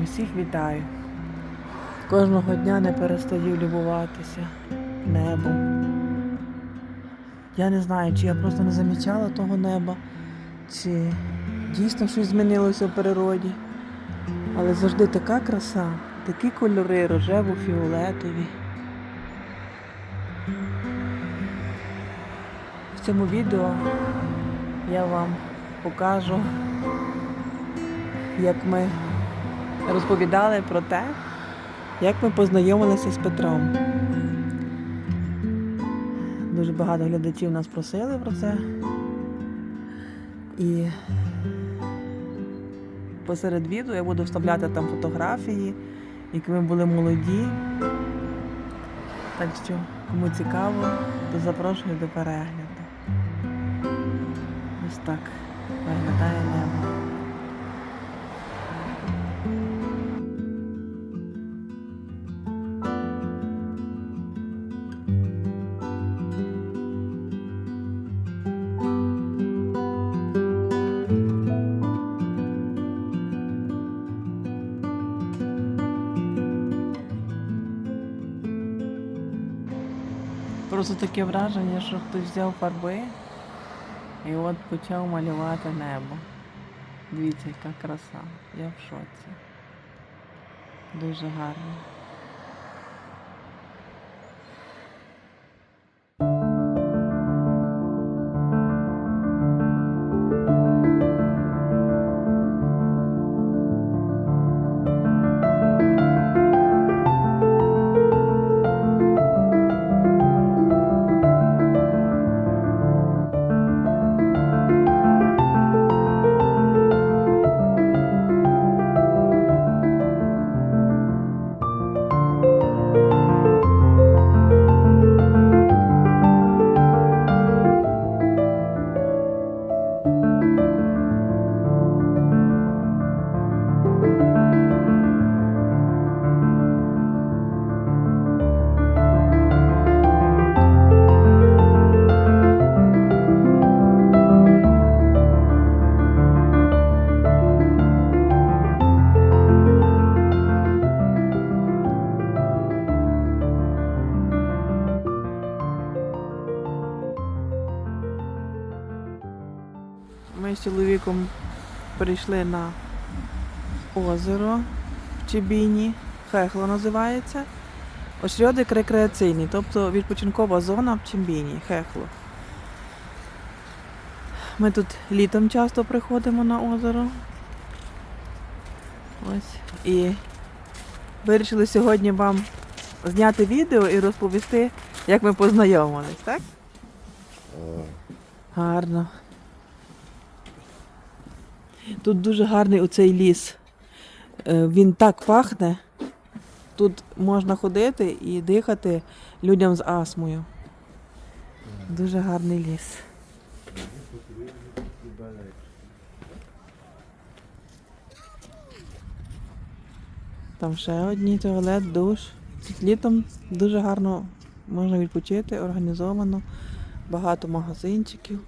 Усіх вітаю. Кожного дня не перестаю любуватися небом. Я не знаю, чи я просто не замічала того неба, чи дійсно щось змінилося в природі. Але завжди така краса, такі кольори рожево-фіолетові. В цьому відео я вам покажу, як ми розповідали про те, як ми познайомилися з Петром. Дуже багато глядачів нас просили про це. І посеред відео я буду вставляти там фотографії, як ми були молоді. Так що, кому цікаво, то запрошую до перегляду. Ось так виглядає небо. Таке враження, що хтось взяв фарби і от почав малювати небо. Дивіться, яка краса. Я в шоці. Дуже гарно. Ми з чоловіком прийшли на озеро в Чебіні, Хехло називається. Ошрьодик рекреаційний, тобто відпочинкова зона в Чебіні, Хехло. Ми тут літом часто приходимо на озеро. Ось. І вирішили сьогодні вам зняти відео і розповісти, як ми познайомились, так? Гарно. Тут дуже гарний оцей ліс. Е, Він так пахне. Тут можна ходити і дихати людям з астмою. Дуже гарний ліс. Там ще одні туалет, душ. Тут літом дуже гарно можна відпочити, організовано, багато магазинчиків.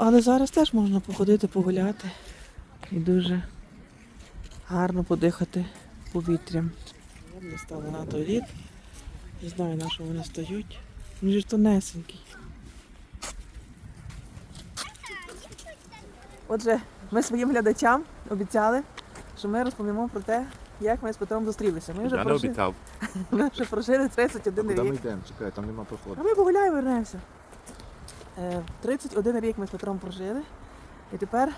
Але зараз теж можна походити, погуляти і дуже гарно подихати повітрям. Вони стали на той лід. Не знаю, на що вони стоять. Він же ж тонесенький. Отже, ми своїм глядачам обіцяли, що ми розповімо про те, як ми з Петром зустрілися. Ми вже, Я не прожили, обіцяв. ми вже прожили 31 Куди ми рік. йдемо? Чекай, там нема проходу. А ми погуляємо і вернемося. Е, 31 рік ми з Петром прожили. І тепер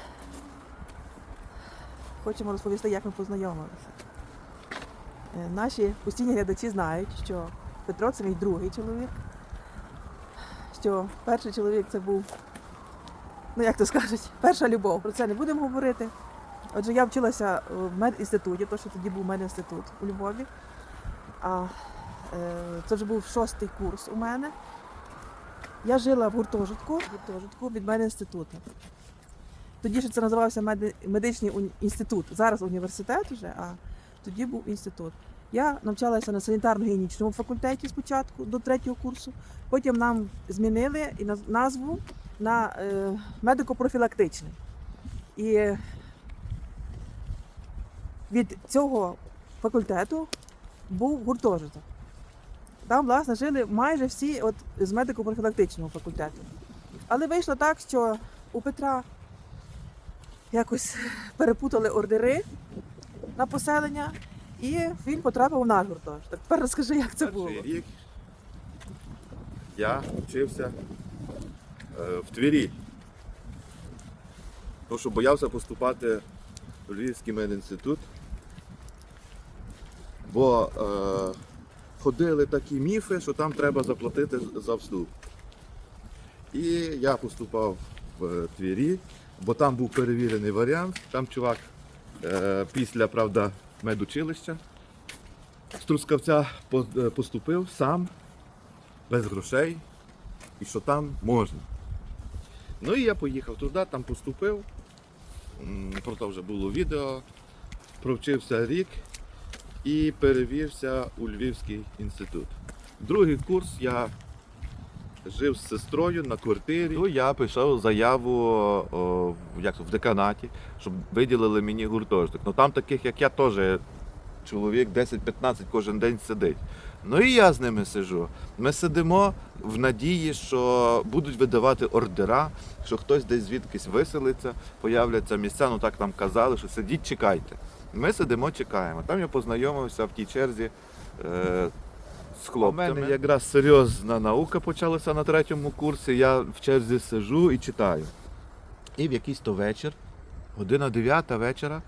хочемо розповісти, як ми познайомилися. Е, Наші постійні глядачі знають, що Петро це мій другий чоловік. Що перший чоловік це був, ну як то скажуть, перша любов. Про це не будемо говорити. Отже, я вчилася в медінституті, то що тоді був медінститут у Львові. А е, це вже був шостий курс у мене. Я жила в гуртожитку, гуртожитку від медінституту. Тоді ще це називався медичний інститут. Зараз університет вже, а тоді був інститут. Я навчалася на санітарно-гігієнічному факультеті спочатку до третього курсу. Потім нам змінили назву на е, медико-профілактичний. І від цього факультету був гуртожиток. Там, власне, жили майже всі от, з медико-профілактичного факультету. Але вийшло так, що у Петра якось перепутали ордери на поселення, і він потрапив в наш гуртожиток. Тепер розкажи, як це було. Перший рік я вчився е, в Твірі. Тому що боявся поступати в Львівський медінститут. Бо е, ходили такі міфи, що там треба заплатити за вступ. І я поступав в Твірі, бо там був перевірений варіант. Там чувак е, після, правда, медучилища з Трускавця е, поступив сам, без грошей, і що там можна. Ну і я поїхав туди, там поступив. Про це вже було відео. Провчився рік і перевівся у Львівський інститут. Другий курс я жив з сестрою на квартирі. Ну, я писав заяву о, як, в деканаті, щоб виділили мені гуртожиток. Ну там таких, як я, теж чоловік 10-15 кожен день сидить. Ну і я з ними сиджу. Ми сидимо в надії, що будуть видавати ордера, що хтось десь звідкись виселиться, появляться місця. Ну так нам казали, що сидіть, чекайте. Ми сидимо, чекаємо. Там я познайомився в тій черзі. Е- з хлопцями. У мене якраз серйозна наука почалася на третьому курсі. Я в черзі сижу і читаю. І в якийсь то вечір, година дев'ята вечора,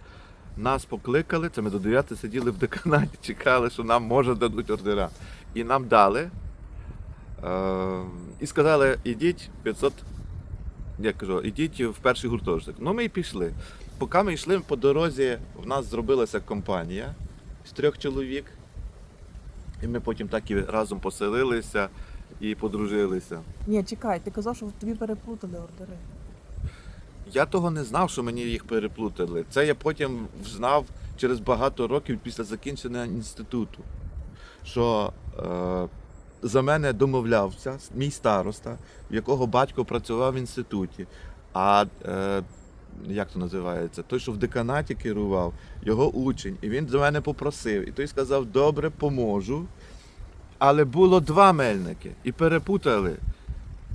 нас покликали, це ми до 9 сиділи в деканаті, чекали, що нам може дадуть ордера. І нам дали. Е- і сказали, ідіть 500, я кажу, ідіть в перший гуртожиток. Ну ми і пішли. Поки ми йшли по дорозі, в нас зробилася компанія з трьох чоловік. І ми потім так і разом поселилися і подружилися. Ні, чекай, ти казав, що тобі переплутали ордери. Я того не знав, що мені їх переплутали. Це я потім знав через багато років після закінчення інституту. Що е, за мене домовлявся мій староста, в якого батько працював в інституті. А е, як то називається? Той, що в деканаті керував, його учень. І він до мене попросив. І той сказав: добре, поможу. Але було два мельники і перепутали.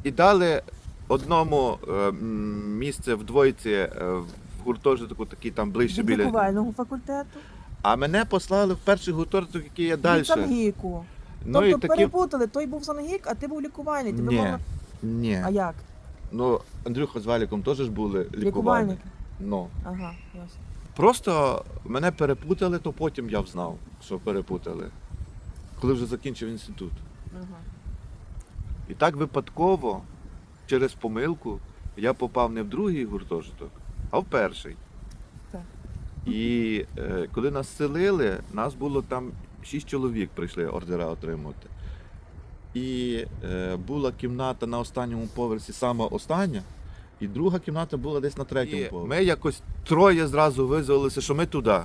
І дали одному е, місце в двойці е, в гуртожитку, такий там ближче біля. лікувального факультету, А мене послали в перший гуртожиток, який є далі. від Сангіку. Ну тобто і такі. перепутали, той був Сангік, а ти був лікувальний. Тебе Ні, мало- ні. А як? Ну, Андрюха з Валіком теж ж були лікувальні. Лікувальник. Ну. Ага, ясно. Просто мене перепутали, то потім я взнав, що перепутали. Коли вже закінчив інститут. Ага. І так випадково, через помилку, я попав не в другий гуртожиток, а в перший. Так. І е, коли нас селили, нас було там шість чоловік прийшли ордера отримувати. І е, була кімната на останньому поверсі, сама остання, і друга кімната була десь на третьому І поверсі. Ми якось троє зразу визвалися, що ми туди.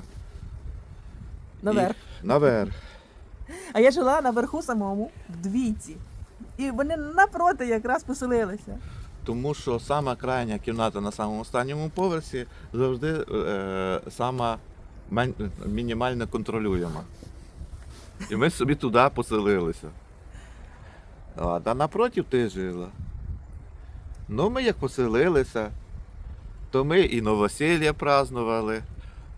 Наверх. І, наверх. А я жила наверху самому, в двійці. І вони напроти якраз поселилися. Тому що сама крайня кімната на самому останньому поверсі завжди е, сама мен- мінімально контролюєма. І ми собі туди поселилися. А, та напротив ти жила. Ну, ми як поселилися, то ми і новосілля празднували,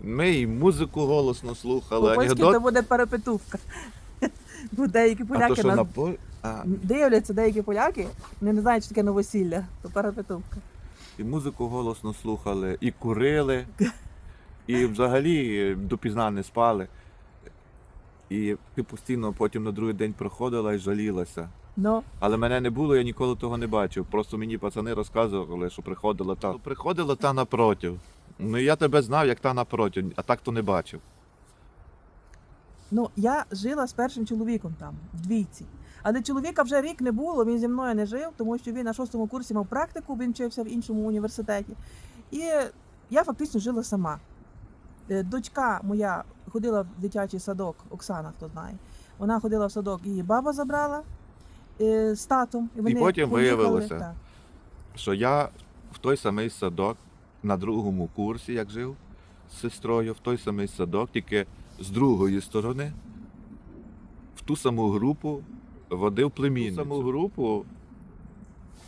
ми і музику голосно слухали. По-польськи анекдот. то буде перепетувка. Бо деякі А то що нас на пол... а, дивляться, деякі поляки, вони не знають, що таке новосілля, то перепетувка. І музику голосно слухали, і курили, і взагалі допізна не спали. І ти постійно потім на другий день приходила і жалілася. Ну, Але мене не було, я ніколи того не бачив. Просто мені пацани розказували, що приходила та. Приходила та напротив. Ну я тебе знав, як та напротив, а так то не бачив. ну я жила з першим чоловіком там, в двійці. Але чоловіка вже рік не було, він зі мною не жив, тому що він на шостому курсі мав практику, він вчився в іншому університеті. І я фактично жила сама. Е, Дочка моя ходила в дитячий садок, Оксана, хто знає. Вона ходила в садок, її баба забрала е, з татом. І, вони потім поїхали, виявилося, так. Що я в той самий садок на другому курсі, як жив, з сестрою в той самий садок, тільки з другої сторони, в ту саму групу водив племінницю. В ту саму групу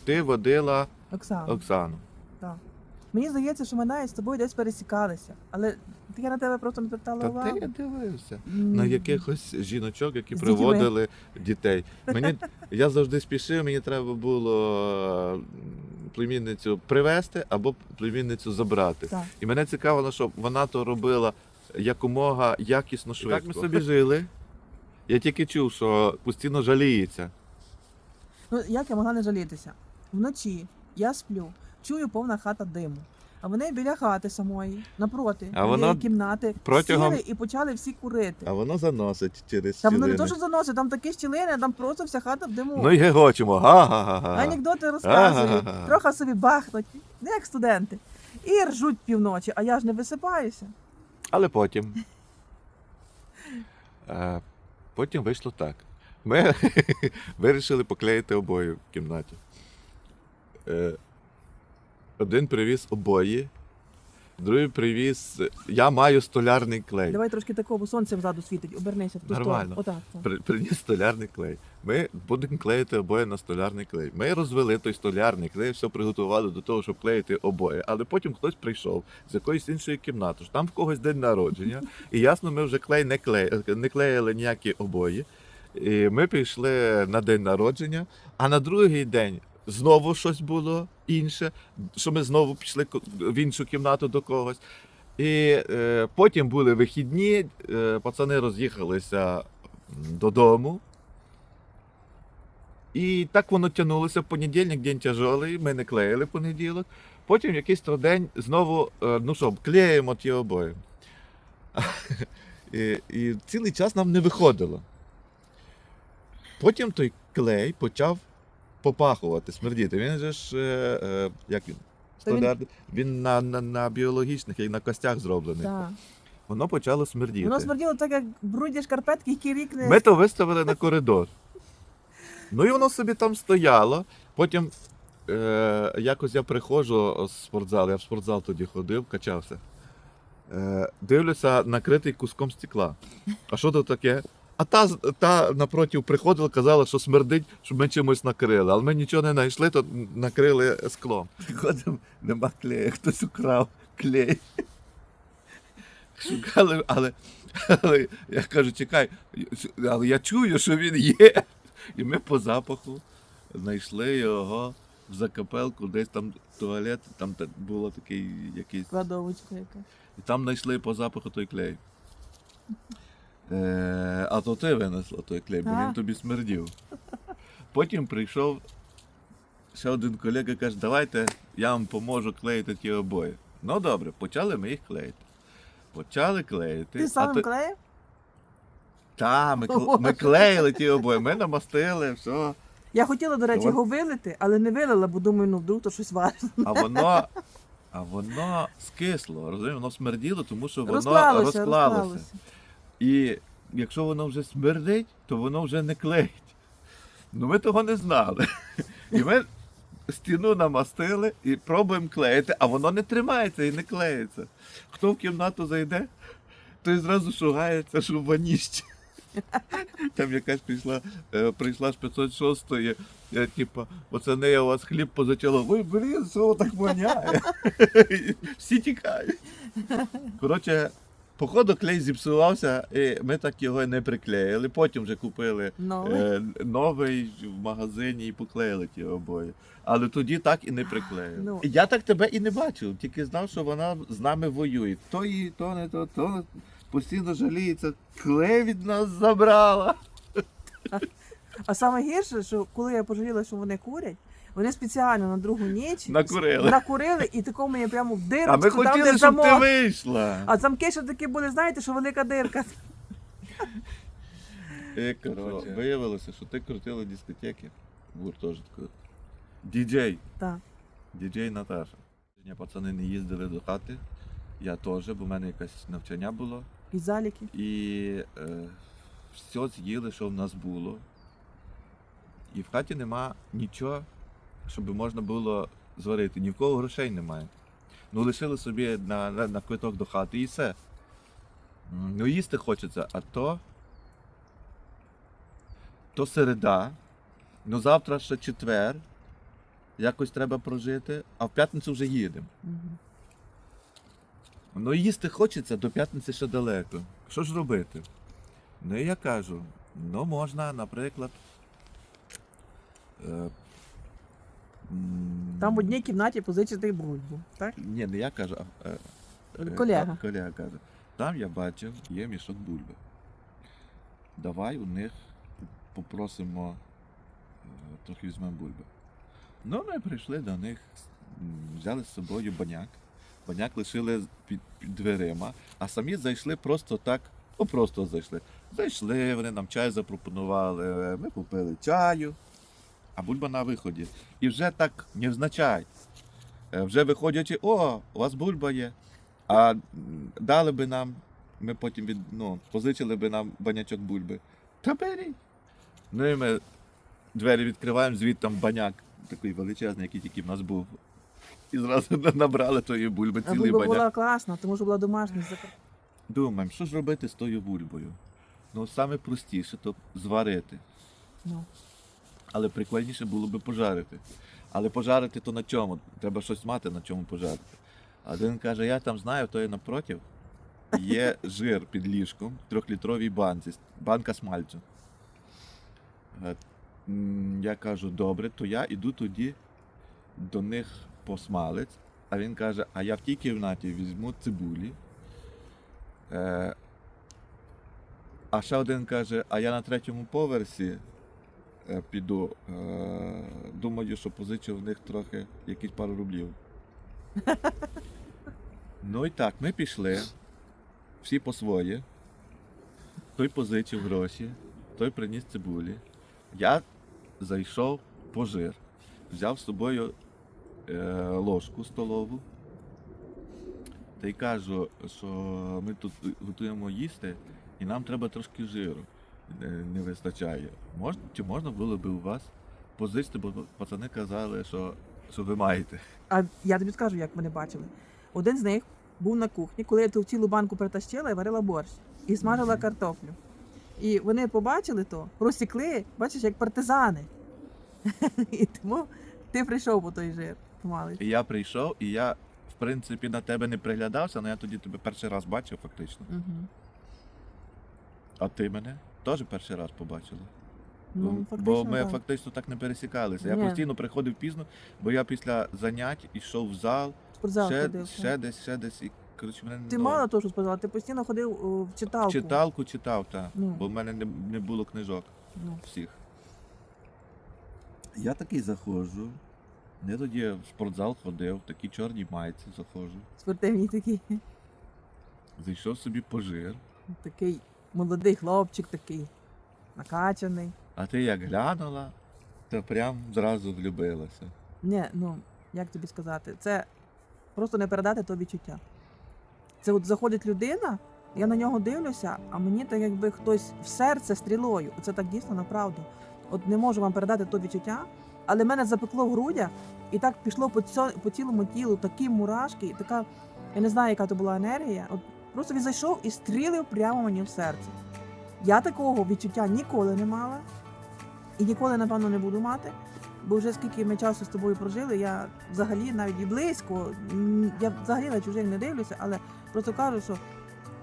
ти водила Оксана. Оксану. Мені здається, що ми навіть з тобою десь пересікалися. Але я на тебе просто не звертала Та увагу. ти я дивився. На якихось жіночок, які З дітьми. приводили дітей. Мені, я завжди спішив, мені треба було племінницю привезти або племінницю забрати. Так. І мене цікавило, щоб вона то робила якомога якісно швидко. Так ми собі жили. Я тільки чув, що постійно жаліється. Ну, як я могла не жалітися? Вночі я сплю, чую повна хата диму. А вони біля хати самої, напроти, А біля воно кімнати, протягом- сіли і почали всі курити. А воно заносить через Там воно не щілини. то, що заносить, там такі щілини, там просто вся хата в диму. Ну і гегочемо. Га-га-га. Анекдоти розказують, Ага. трохи собі бахнуть, не як студенти. І ржуть півночі, а я ж не висипаюся. Але потім. Е, потім вийшло так. Ми вирішили поклеїти обої в кімнаті. Е, один привіз обої, другий привіз. Я маю столярний клей. Давай трошки такого, бо сонце взаду світить, обернися в ту Нормально. сторону. Отак. так. При- Приніс столярний клей. Ми будемо клеїти обоє на столярний клей. Ми розвели той столярний клей, все приготували до того, щоб клеїти обоє. Але потім хтось прийшов з якоїсь іншої кімнати, що там в когось день народження. І ясно, ми вже клей не, клеїли, не клеїли ніякі обої. І ми пішли на день народження, а на другий день знову щось було інше, що ми знову пішли в іншу кімнату до когось. І е, потім були вихідні, е, пацани роз'їхалися додому. І так воно тягнулося в понедільник, день тяжелий, ми не клеїли понеділок. Потім якийсь день знову, е, ну що, клеїмо ті обої. І, і цілий час нам не виходило. Потім той клей почав попахувати, смердіти. Він же ж, е, е, як він? Та він- він на, на, на біологічних і на костях зроблений. Так. Воно почало смердіти. Воно смерділо так, як брудні шкарпетки, які рік не Ми то виставили на коридор. Ну і воно собі там стояло. Потім е, якось я приходжу з спортзалу, я в спортзал тоді ходив, качався. Е, дивлюся, накритий куском стекла. А що то таке? А та, та напротив приходила, казала, що смердить, щоб ми чимось накрили. Але ми нічого не знайшли, то накрили склом. Приходимо, нема клея, хтось украв клей. Шукали, але, але я кажу, чекай, але я чую, що він є. І ми по запаху знайшли його в закапелку, десь там туалет, там та- було такий якийсь. кладовочка яка. І там знайшли по запаху той клей. Е, а то ти винесла той клей, бо А. він тобі смердів. Потім прийшов ще один колега і каже, давайте я вам поможу клеїти ті обої. Ну добре, почали ми їх клеїти. Почали клеїти. Ти а самим то- клеєм? Та, ми, кл- ми клеїли ті обої, ми намастили, все. Я хотіла, до речі, Давай. його вилити, але не вилила, бо думаю, ну вдруг то щось важне. А воно, а воно скисло, розумієш, воно смерділо, тому що воно Розклалося, розклалося. розклалося. І якщо воно вже смердить, то воно вже не клеїть. Ну ми того не знали. І ми стіну намастили і пробуємо клеїти, а воно не тримається і не клеїться. Хто в кімнату зайде, той зразу шугається, що воніще. Там якась прийшла, е, прийшла з 506-ї, е, типу, пацани, я у вас хліб позачало. Ой, блін, що так воняє? Всі тікають. Коротше, походу клей зіпсувався, і ми так його і не приклеїли. Потім вже купили Новий? е, новий в магазині і поклеїли ті обої. Але тоді так і не приклеїли. Ну. Я так тебе і не бачив, тільки знав, що вона з нами воює. То її, то не то, то. Постійно жаліється, клей від нас забрала. А саме гірше, що коли я пожаліла, що вони курять, вони спеціально на другу ніч Накурили. накурили і такому мені прямо в дирочку, А ми там, хотіли, де щоб ти вийшла. А замки ще такі були, знаєте, що велика дирка. Коротше, виявилося, що ти крутила дискотеки в гуртожитку. Діджей. Так. Діджей Наташа. Пацани не їздили до хати. Я теж, бо в мене якесь навчання було. І заліки. І е, все з'їли, що в нас було. І в хаті нема нічого, щоб можна було зварити. Ні в кого грошей немає. Ну лишили собі на, на, на квиток до хати і все. Ну їсти хочеться, а то. То середа. Ну завтра ще четвер. Якось треба прожити, а в п'ятницю вже їдемо. Мгм. Ну їсти хочеться, до п'ятниці ще далеко. Що ж робити? Ну і я кажу, ну можна, наприклад. Е, Там в одній кімнаті позичити бульбу, так? Ні, не я кажу, а е, е, Колега. а, колега каже. Там я бачив, є мішок бульби. Давай у них попросимо, е, трохи візьмемо бульби. Ну, ми прийшли до них, м, взяли з собою баняк. Баняк лишили під, під дверима, а самі зайшли просто так, ну просто зайшли. Зайшли, вони нам чай запропонували, ми попили чаю, а бульба на виході. І вже так невзначай. Е, Вже виходячи, о, у вас бульба є. А дали би нам, ми потім від, ну, позичили би нам банячок бульби. Та беріть. Ну і ми двері відкриваємо, звідти там баняк такий величезний, який тільки в нас був. І зразу набрали тої бульби, А цілий бульба баняк. була класна, тому що була домашня. Думаємо, що ж робити з тою бульбою? Ну, саме простіше то зварити. Ну, Але прикольніше було би пожарити. Але пожарити то на чому? Треба щось мати, на чому пожарити. А Один каже, я там знаю, то є напротив. Є жир під ліжком в трьохлітровій банці, банка смальцю. Е, Я кажу, добре, то я іду тоді до них по смалець. А він каже, а я в тій кімнаті візьму цибулі. Е, а ще один каже, а я на третьому поверсі піду. Е, думаю, що позичу в них трохи якісь пару рублів. ну і так, ми пішли. Всі по своє. Той позичив гроші, той приніс цибулі. Я зайшов по жир, взяв з собою е, ложку столову. Та й кажу, що ми тут готуємо їсти, і нам треба трошки жиру. Не вистачає. Мож, чи можна було би у вас позичити, бо пацани казали, що, що ви маєте. А я тобі скажу, як вони бачили. Один з них був на кухні, коли я ту цілу банку притащила і варила борщ і смажила Мгм. картоплю. І вони побачили то, розсікли, бачиш, як партизани. І тому ти прийшов по той жир. І я прийшов, і я, в принципі, на тебе не приглядався, але я тоді тебе перший раз бачив, фактично. Угу. А ти мене теж перший раз побачила. Ну, бо фактично, ми так. фактично так не пересікалися. Я Ні. постійно приходив пізно, бо я після занять йшов в зал, Спортзал ще, ходив. ще десь, ще десь. І, коротше, мене Ти ну, мало того, що спортзал, ти постійно ходив о, в читалку. читалку читав, та, Ну. бо в мене не, не було книжок Ну. всіх. Я такий заходжу. Я тоді в спортзал ходив, в такі чорні майці заходжу. Спортивний такий. Зайшов собі пожир. Такий молодий хлопчик такий, накачаний. А ти як глянула, то прям зразу влюбилася. Ні, ну як тобі сказати, це просто не передати то відчуття. Це от заходить людина, я на нього дивлюся, а мені так якби хтось в серце стрілою. Це так дійсно направду. От не можу вам передати то відчуття, але мене запекло в грудях, і так пішло по, цьо, по цілому тілу, такі мурашки, і така, я не знаю, яка то була енергія. От просто він зайшов і стрілив прямо мені в серце. Я такого відчуття ніколи не мала і ніколи, напевно, не буду мати. Бо вже скільки ми часу з тобою прожили, я взагалі навіть і близько, я взагалі на чужих не дивлюся, але просто кажу, що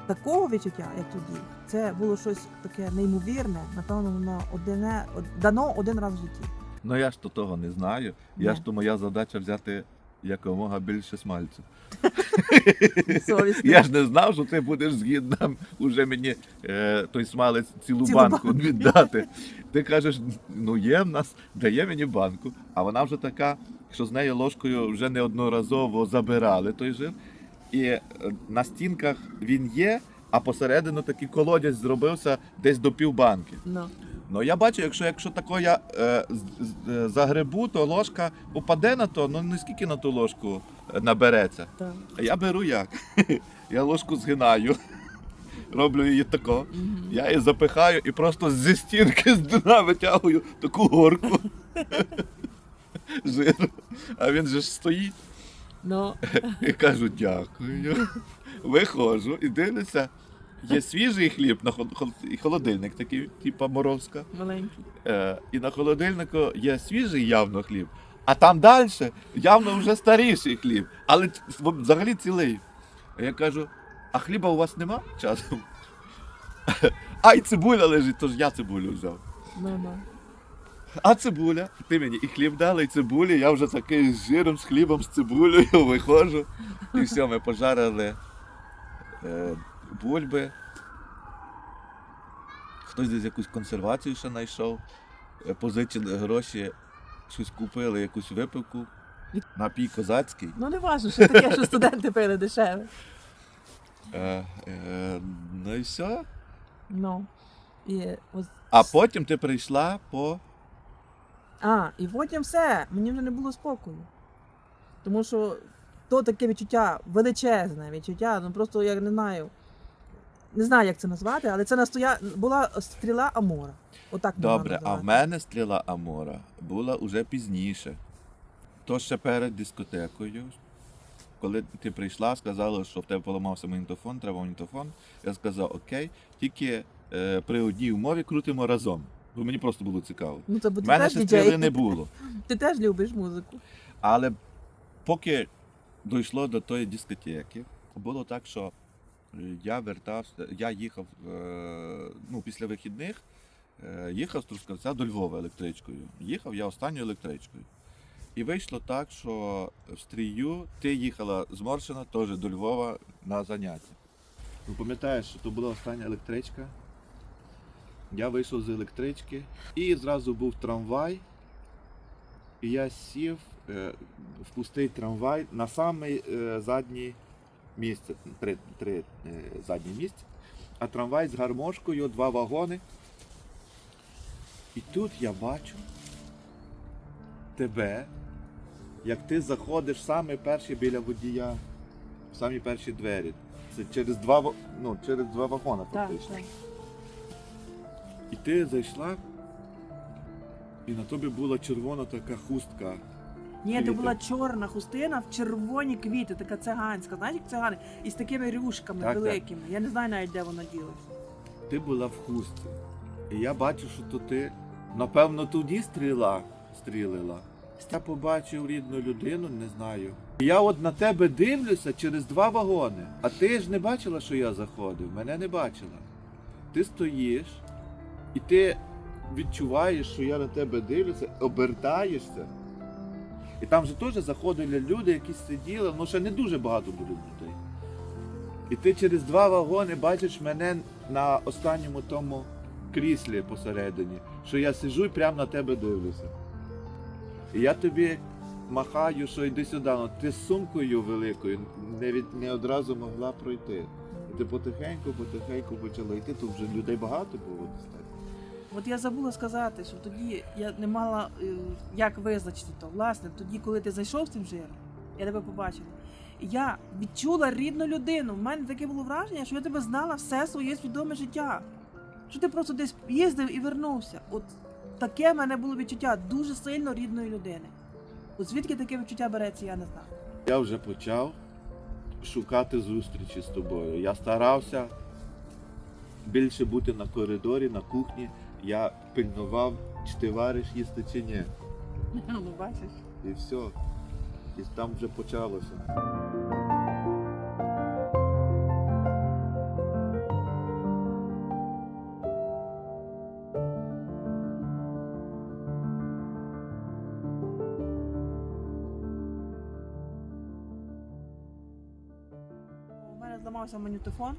такого відчуття, як тоді, це було щось таке неймовірне, напевно, воно одне, дано один раз в житті. Ну я ж то того не знаю. Я Ні. ж то моя задача взяти якомога більше смальцю. Я ж не знав, що ти будеш згідна уже мені е, той смалець цілу, Цілу банку віддати. Ти кажеш, ну є в нас, дає мені банку, а вона вже така, що з нею ложкою вже неодноразово забирали той жир. І е, на стінках він є, а посередину такий колодязь зробився десь до півбанки. Ну, Ну я бачу, якщо, якщо тако я е, е, загребу, то ложка упаде на то, ну не скільки на ту ложку е, набереться. так. А я беру як? Я ложку згинаю, роблю її тако, Мгм. я її запихаю і просто зі стінки з дна витягую таку горку жиру. А він же ж стоїть. Ну, І кажу, дякую. Виходжу і дивлюся, є свіжий хліб на і холодильник такий, типу Моровська. маленький. Е, і на холодильнику є свіжий явно хліб, а там далі явно вже старіший хліб, але взагалі цілий. А я кажу, а хліба у вас нема часом? А й цибуля лежить, тож я цибулю взяв. Ну. А цибуля, ти мені і хліб дали, і цибулі, я вже такий з жиром, з хлібом, з цибулею виходжу. І все, ми пожарили е, бульби. Хтось десь якусь консервацію ще знайшов, е, позичили гроші, щось купили, якусь випивку. Напій козацький. Ну не важно, що таке, що студенти пили дешеве. Е, е, ну і все. Ну. І ось А потім ти прийшла по. А, і потім все, мені вже не було спокою. Тому що то таке відчуття величезне відчуття, ну просто я не знаю. Не знаю, як це назвати, але це настоя... була стріла Амора. Отак Добре, а в мене стріла Амора була уже пізніше. То ще перед дискотекою. Коли ти прийшла, сказала, що в тебе поламався магнітофон, треба магнітофон. Я сказав, окей, тільки е, при одній умові крутимо разом. Бо мені просто було цікаво. Ну, це бо ти мене теж ще діджей. стріли не було. Ти теж любиш музику. Але поки дійшло до тої дискотеки, було так, що я вертався, я їхав е, ну, після вихідних, е, їхав з Трускавця до Львова електричкою. Їхав я останньою електричкою. І вийшло так, що в стрію ти їхала з теж до Львова на заняття. Ну, пам'ятаєш, що то була остання електричка. Я вийшов з електрички і зразу був трамвай. І я сів е, в пустий трамвай на самий е, задній місце, три, три е, задні місця, а трамвай з гармошкою, два вагони. І тут я бачу тебе, як ти заходиш саме перший біля водія, в самі перші двері. Це через два, ну, через два вагони Так, фактично. так. І ти зайшла, і на тобі була червона така хустка. Ні, це була чорна хустина в червоні квіти, така циганська. Знаєш, як цигани? І з такими рюшками Так, так. великими. Я не знаю навіть, де вона ділася. Ти була в хустці. І я бачу, що то ти, напевно, тоді стріла, стрілила. Я побачив рідну людину, не знаю. І я от на тебе дивлюся через два вагони. А ти ж не бачила, що я заходив, мене не бачила. Ти стоїш і ти відчуваєш, що я на тебе дивлюся, обертаєшся. І там же теж заходили люди, які сиділи, ну ще не дуже багато було людей. І ти через два вагони бачиш мене на останньому тому кріслі посередині, що я сиджу і прямо на тебе дивлюся. І я тобі махаю, що йди сюди, ну ти з сумкою великою не, від, не одразу могла пройти. І ти потихеньку, потихеньку почала йти, тут вже людей багато було достатньо. От я забула сказати, що тоді я не мала е, як визначити то. Власне, тоді, коли ти зайшов з цим жиром, я тебе побачила. Я відчула рідну людину. У мене таке було враження, що я тебе знала все своє свідоме життя. Що ти просто десь їздив і вернувся. От таке в мене було відчуття дуже сильно рідної людини. От звідки таке відчуття береться, я не знаю. Я вже почав шукати зустрічі з тобою. Я старався більше бути на коридорі, на кухні. Я пильнував, чи ти вариш їсти чи ні. Ну, бачиш. І все. І там вже почалося. У мене зламався магнітофон,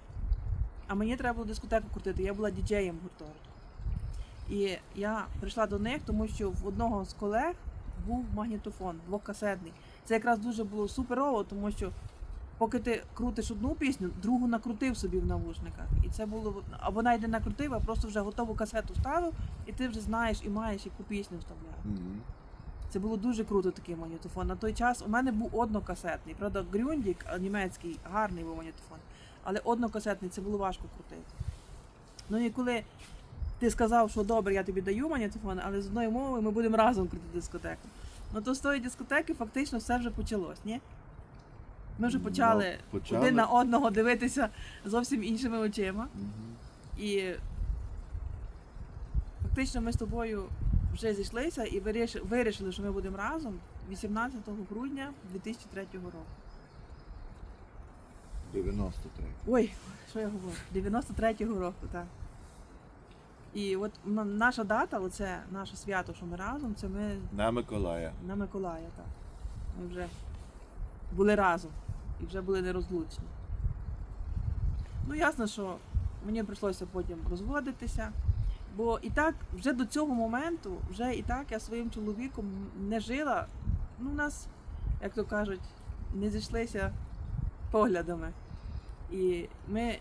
а мені треба було дискотеку крутити. Я була діджеєм гуртожитку. І я прийшла до них, тому що в одного з колег був магнітофон двокасетний. Це якраз дуже було суперово, тому що поки ти крутиш одну пісню, другу накрутив собі в навушниках. І це було або навіть не накрутив, а просто вже готову касету ставив, і ти вже знаєш і маєш яку пісню вставляти. Це було дуже круто такий магнітофон. На той час у мене був однокасетний. Правда, Грюндік німецький, гарний був магнітофон. Але однокасетний це було важко крутити. Ну і коли ти сказав, що добре, я тобі даю магнітофон, але з одною мовою ми будемо разом крутити дискотеку. Ну то з тої дискотеки фактично все вже почалось, ні? Ми вже почали, Ну, почали. один на одного дивитися зовсім іншими очима. Мгм. І фактично ми з тобою вже зійшлися і вирішили, вирішили, що ми будемо разом 18 грудня 2003 року. 93. Ой, що я говорю? 93-го року, так. І от наша дата, оце наше свято, що ми разом, це ми На Миколая. на Миколая, так. Ми вже були разом і вже були нерозлучні. Ну, ясно, що мені прийшлося потім розводитися, бо і так вже до цього моменту, вже і так я своїм чоловіком не жила. Ну, у нас, як то кажуть, не зійшлися поглядами. І ми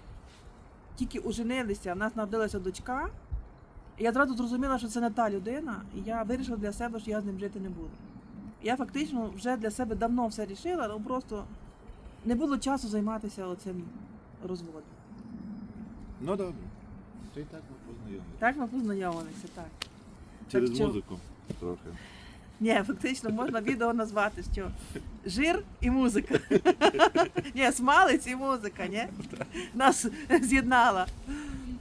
тільки оженилися, в нас народилася дочка. Я одразу зрозуміла, що це не та людина, і я вирішила для себе, що я з ним жити не буду. Я фактично вже для себе давно все рішила, але просто не було часу займатися оцим розводом. Ну добре. То і так ми познайомилися. Так ми познайомилися, так. Через Так що- музику трохи. Ні, фактично можна відео назвати, що жир і музика. Ні, смалець і музика, ні? Нас з'єднала.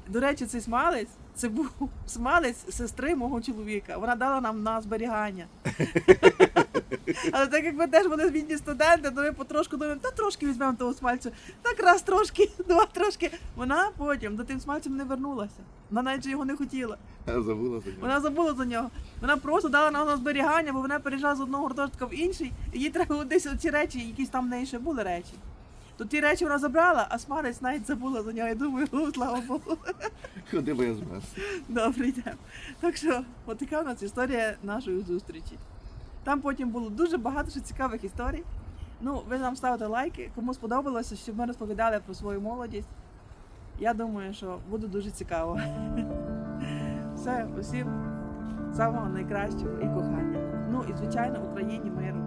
До речі, цей смалець це був смалець сестри мого чоловіка. Вона дала нам на зберігання. Але так як ми теж були бідні студенти, то ми потрошку думаємо, та трошки візьмемо того смальцю. Так раз трошки, два трошки. Вона потім до тим смальцем не вернулася. Вона навіть його не хотіла. Забула за нього. Вона забула за нього. Вона просто дала нам на зберігання, бо вона переїжджала з одного гуртожитка в інший, і їй треба було десь ці речі, якісь там в неї ще були речі. То ті речі вона забрала, а смалець навіть забула за нього. Я думаю, слава Богу. Ходи, я змерз. Добре, йдемо. Так що, от така у нас історія нашої зустрічі. Там потім було дуже багато ще цікавих історій. Ну, ви нам ставите лайки, кому сподобалося, щоб ми розповідали про свою молодість. Я думаю, що буде дуже цікаво. Все, усім самого найкращого і кохання. Ну і звичайно, Україні миру.